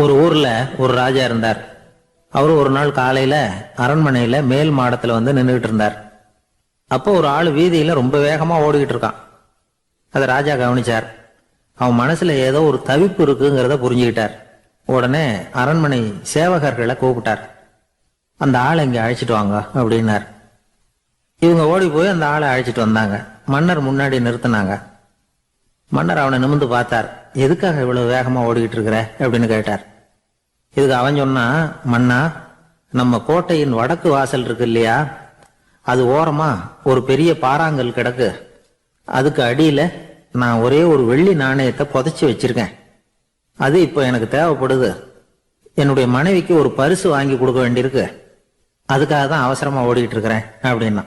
ஒரு ஊர்ல ஒரு ராஜா இருந்தார். அவர் ஒரு நாள் காலையில அரண்மனையில மேல் மாடத்துல வந்து நின்றுகிட்டு இருந்தார். அப்போ ஒரு ஆள் வீதியில ரொம்ப வேகமா ஓடிக்கிட்டு இருக்கான். அதை ராஜா கவனிச்சார். அவன் மனசுல ஏதோ ஒரு தவிப்பு இருக்குங்கிறத புரிஞ்சுக்கிட்டார். உடனே அரண்மனை சேவகர்களை கூப்பிட்டார். அந்த ஆளை இங்க அழைச்சிட்டு வாங்க அப்படின்னார். இவங்க ஓடி போய் அந்த ஆளை அழைச்சிட்டு வந்தாங்க. மன்னர் முன்னாடி நிறுத்தினாங்க. மன்னர் அவனை நிமிர்ந்து பார்த்தார். எதுக்காக இவ்வளவு வேகமா ஓடிக்கிட்டு இருக்கிற? அப்படின்னு கேட்டார். இதுக்கு அவன் சொன்னா மன்னா நம்ம கோட்டையின் வடக்கு வாசல் இருக்கு இல்லையா? அது ஓரமா ஒரு பெரிய பாறாங்கல் கிடக்கு. அதுக்கு அடியில நான் ஒரே ஒரு வெள்ளி நாணயத்தை புதைச்சி வச்சிருக்கேன். அது இப்போ எனக்கு தேவைப்படுது. என்னுடைய மனைவிக்கு ஒரு பரிசு வாங்கி கொடுக்க வேண்டியிருக்கு. அதுக்காக தான் அவசரமா ஓடிக்கிட்டு இருக்கிறேன் அப்படின்னா.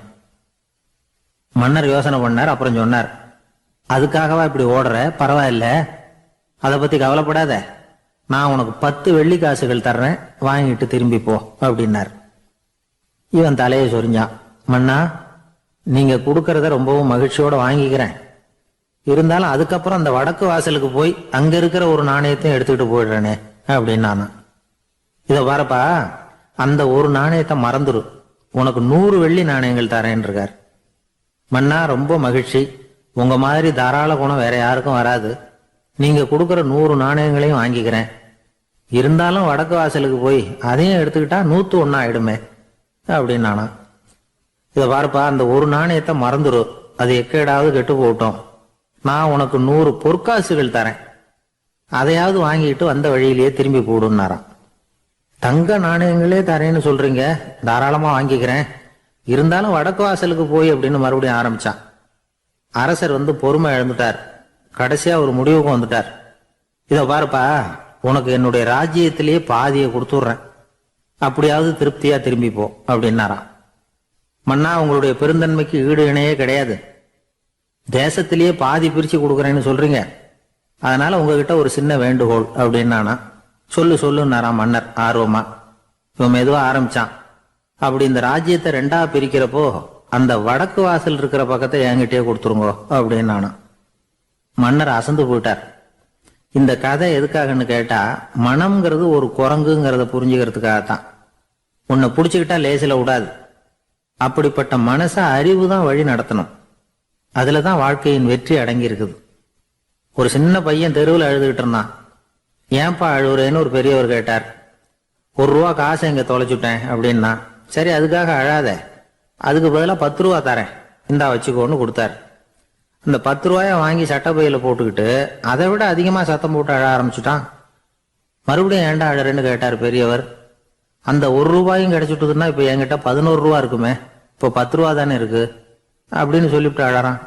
மன்னர் யோசனை பண்ணார் அப்புறம் சொன்னார் அதுக்காகவா இப்படி ஓடுற? பரவாயில்ல. அதை பத்தி கவலைப்படாத. நான் உனக்கு பத்து வெள்ளி காசுகள் தர்றேன். வாங்கிட்டு திரும்பி போ அப்படின்னார். இவன் தலையை சொரிஞ்சான். மன்னா நீங்க கொடுக்கறத ரொம்பவும் மகிழ்ச்சியோட வாங்கிக்கிறேன். இருந்தாலும் அதுக்கப்புறம் அந்த வடக்கு வாசலுக்கு போய் அங்க இருக்கிற ஒரு நாணயத்தையும் எடுத்துக்கிட்டு போயிடுறேனே அப்படின்னு நான் இதை பாருப்பா அந்த ஒரு நாணயத்தை மறந்துடும் உனக்கு நூறு வெள்ளி நாணயங்கள் தரேன் இருக்கார் மன்னா ரொம்ப மகிழ்ச்சி. உங்க மாதிரி தாராள குணம் வேற யாருக்கும் வராது. நீங்க கொடுக்குற நூறு நாணயங்களையும் வாங்கிக்கிறேன். இருந்தாலும் வடக்கு வாசலுக்கு போய் அதையும் எடுத்துக்கிட்டா நூத்து ஒன்னா ஆயிடுமே அப்படின்னு நானா இதை பாருப்பா அந்த ஒரு நாணயத்தை மறந்துடு அது எக்கேடாவது கெட்டு போகட்டும். நான் உனக்கு நூறு பொற்காசுகள் தரேன். அதையாவது வாங்கிட்டு வந்த வழியிலேயே திரும்பி போடுன்னாராம். தங்க நாணயங்களே தரேன்னு சொல்றீங்க தாராளமா வாங்கிக்கிறேன். இருந்தாலும் வடக்கு வாசலுக்கு போய் அப்படின்னு மறுபடியும் ஆரம்பிச்சான். அரசர் வந்து பொறுமை இழந்துட்டார். கடைசியா ஒரு முடிவுக்கு வந்துட்டார். இத பாருப்பா உனக்கு என்னுடைய ராஜ்யத்திலேயே பாதியை கொடுத்துட்றேன். அப்படியாவது திருப்தியா திரும்பிப்போ அப்படின்னாராம். மன்னா உங்களுடைய பெருந்தன்மைக்கு ஈடு இணையே கிடையாது. தேசத்திலேயே பாதி பிரிச்சு கொடுக்குறேன்னு சொல்றீங்க. அதனால உங்ககிட்ட ஒரு சின்ன வேண்டுகோள் அப்படின்னானா சொல்லு சொல்லுன்னாராம் மன்னர் ஆர்வமா. இவன் மெதுவா ஆரம்பிச்சான். அப்படி இந்த ராஜ்யத்தை ரெண்டா பிரிக்கிறப்போ அந்த வடக்கு வாசல் இருக்கிற பக்கத்தை என்கிட்டயே கொடுத்துருங்கோ அப்படின்னு மன்னர் அசந்து போயிட்டார். இந்த கதை எதுக்காகன்னு கேட்டா மனம்ங்கிறது ஒரு குரங்குங்கிறத புரிஞ்சுக்கிறதுக்காகத்தான். உன்னை பிடிச்சிக்கிட்டா லேசில் விடாது. அப்படிப்பட்ட மனசை அறிவு தான் வழி நடத்தணும். அதுல தான் வாழ்க்கையின் வெற்றி அடங்கி இருக்குது ஒரு சின்ன பையன் தெருவில் அழுதுகிட்டு இருந்தான். ஏன்பா அழுவுறேன்னு ஒரு பெரியவர் கேட்டார். ஒரு ரூபா காசை இங்கே தொலைச்சுட்டேன் அப்படின்னா சரி அதுக்காக அழாத. அதுக்கு பதிலாக பத்து ரூபா தரேன். இந்தா வச்சுக்கோன்னு கொடுத்தாரு. இந்த பத்து ரூபாயை வாங்கி சட்டப்பையில் போட்டுக்கிட்டு அதை விட அதிகமாக சத்தம் போட்டு அழ ஆரம்பிச்சுட்டான். மறுபடியும் ஏன்டா அழறேன்னு கேட்டார் பெரியவர். அந்த ஒரு ரூபாயும் கிடைச்சிட்டுதுன்னா இப்போ என்கிட்ட பதினோரு ரூபா இருக்குமே. இப்போ பத்து ரூபா தானே இருக்கு. அப்படின்னு சொல்லிவிட்டு அழறான்.